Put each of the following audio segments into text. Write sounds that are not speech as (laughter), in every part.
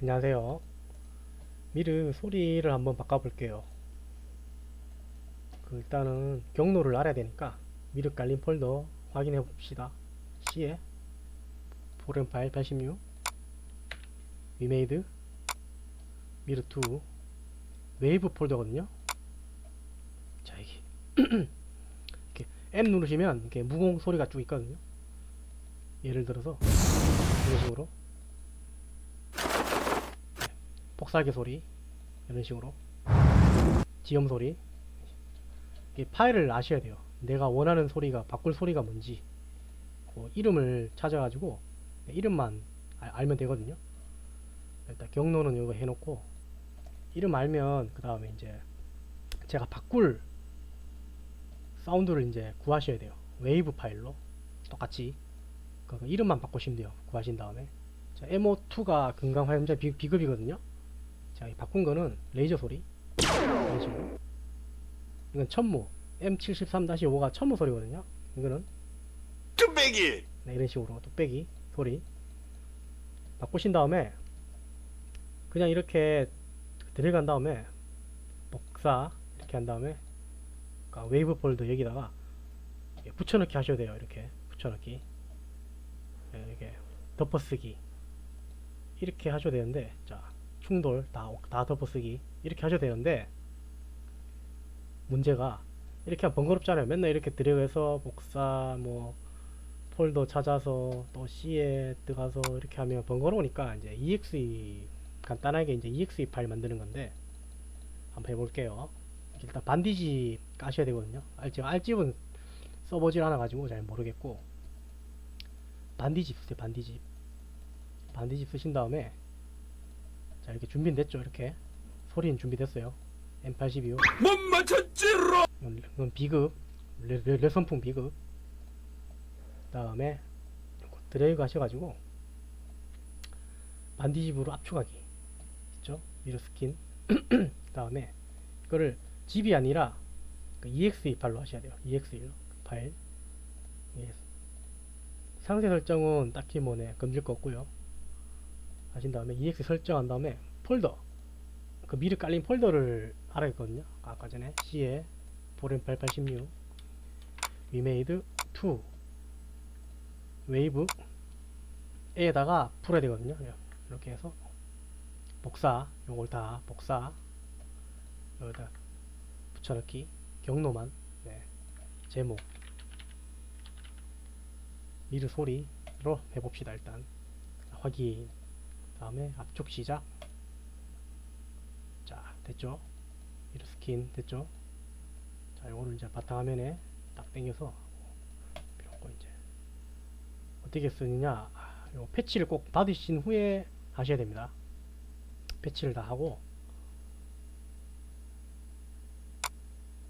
안녕하세요. 미르 소리를 한번 바꿔볼게요. 그 일단은 경로를 알아야 되니까 미르 깔린 폴더 확인해 봅시다. C에 포렌 파일 86 위메이드 미르 2 웨이브 폴더거든요. 자 이게 (clears throat) 이렇게 M 누르시면 이렇게 무공 소리가 쭉 있거든요. 예를 들어서 이런 식으로 폭살개 소리 이런 식으로 지음 소리 이 파일을 아셔야 돼요. 내가 원하는 소리가 바꿀 소리가 뭔지 그 이름을 찾아가지고 이름만 알- 알면 되거든요. 일단 경로는 이거 해놓고 이름 알면 그 다음에 이제 제가 바꿀 사운드를 이제 구하셔야 돼요. 웨이브 파일로 똑같이 그 이름만 바꾸시면 돼요. 구하신 다음에 자, MO2가 금강 화염자 비, 비급이거든요. 자, 이 바꾼 거는 레이저 소리. 이런 식으로 이건 천무 M73-5가 천무 소리거든요. 이거는 뚝배기! 네, 이런 식으로 뚝배기 소리. 바꾸신 다음에 그냥 이렇게 들어간 다음에 복사 이렇게 한 다음에 그러니까 웨이브 폴더 여기다가 붙여넣기 하셔야 돼요. 이렇게 붙여넣기. 네, 이렇게 덮어쓰기. 이렇게 하셔야 되는데 자 충돌 다, 다 덮어쓰기 이렇게 하셔야 되는데 문제가 이렇게 번거롭잖아요. 맨날 이렇게 들어가서 복사 뭐 폴더 찾아서 또 C에 들어가서 이렇게 하면 번거로우니까 이제 EXE 간단하게 이제 EXE 파일 만드는 건데 한번 해볼게요. 일단 반디지 까셔야 되거든요. 알집 알집은 써보질 않아 가지고 잘 모르겠고 반디집 쓰세요. 반디집 반디집 쓰신 다음에 자 이렇게 준비는 됐죠. 이렇게. 소리는 준비됐어요. M82. 못 맞췄지로! 이건, 비급. 레, 레, 레선풍 비급. 다음에 드래그 하셔가지고 반디집으로 압축하기. 있죠? 미러 스킨. (clears throat) 다음에 이거를 집이 아니라 그 exe 파일로 하셔야 돼요. Exe 파일. 예. 상세 설정은 딱히 뭐네 건질 거 없고요 하신 다음에 exe 설정한 다음에 폴더 그 미리 깔린 폴더를 알아야겠거든요. 아까 전에 C에 포렌 886 위메이드 2 웨이브 에다가 풀어야 되거든요. 예, 이렇게 해서 복사 요걸 다 복사 여기다 붙여넣기 경로만 네. 제목 미르 소리로 해봅시다 일단. 확인 다음에 압축 시작 자 됐죠 미르 스킨 됐죠 자, 요거를 이제 바탕화면에 딱 당겨서 이렇게 이제 어떻게 쓰느냐? 아, 요 패치를 꼭 받으신 후에 하셔야 됩니다. 패치를 다 하고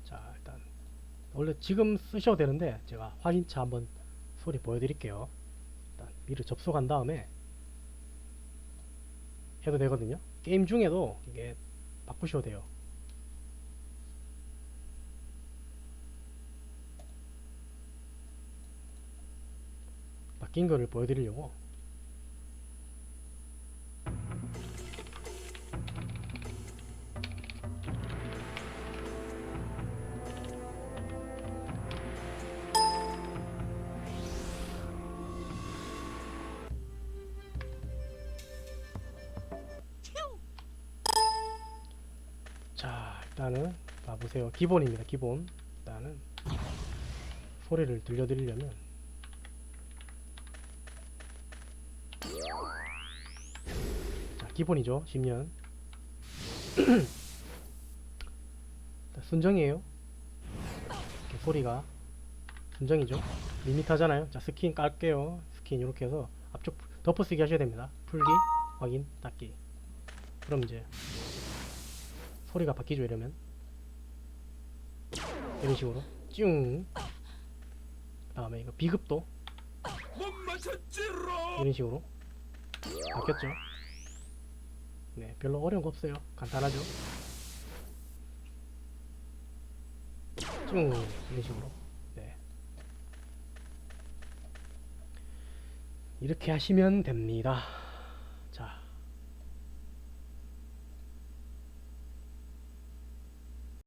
자, 일단 원래 지금 쓰셔도 되는데 제가 확인차 한번 소리 보여드릴게요. 일단 미를 접속한 다음에 해도 되거든요. 게임 중에도 이게 바꾸셔도 돼요. 바뀐 거를 보여드리려고 자 일단은 봐보세요 기본입니다 기본 일단은 소리를 들려드리려면 자, 기본이죠. 10년. (clears throat) 순정이에요. 소리가 순정이죠. 리미터잖아요. 자, 스킨 깔게요. 스킨 이렇게 해서 앞쪽 덮어쓰기 하셔야 됩니다. 풀기, 확인, 닫기. 그럼 이제 소리가 바뀌죠. 이러면 이런 식으로 쭉. 다음에 이거 비급도 이런 식으로 바뀌었죠. 네, 별로 어려운 거 없어요. 간단하죠. 쭉 이런 식으로. 네. 이렇게 하시면 됩니다. 자,